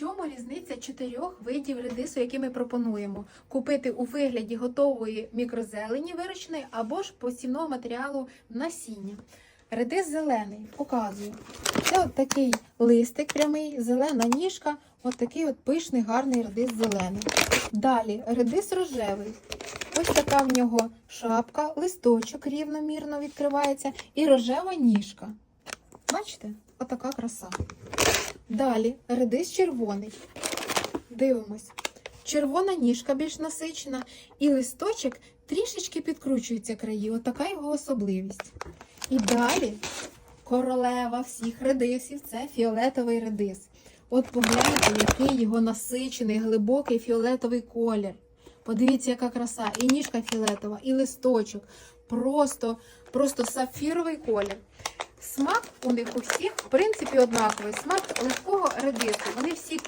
чому різниця чотирьох видів редису, які ми пропонуємо? Купити у вигляді готової мікрозелені вирощеної або ж посівного матеріалу насіння. Редис зелений, показую. Це от такий листик прямий, зелена ніжка, от такий от пишний, гарний редис зелений. Далі редис рожевий. Ось така в нього шапка, листочок рівномірно відкривається і рожева ніжка. Бачите? Отака краса. Далі редис червоний. Дивимось. Червона ніжка більш насичена, і листочок трішечки підкручується краї. Отака його особливість. І далі королева всіх редисів це фіолетовий редис. От погляньте, який його насичений, глибокий фіолетовий колір. Подивіться, яка краса. І ніжка фіолетова, і листочок. Просто, просто сапфіровий колір. Смак у них у всіх, в принципі, однаковий. Смак легкого редису. Вони всі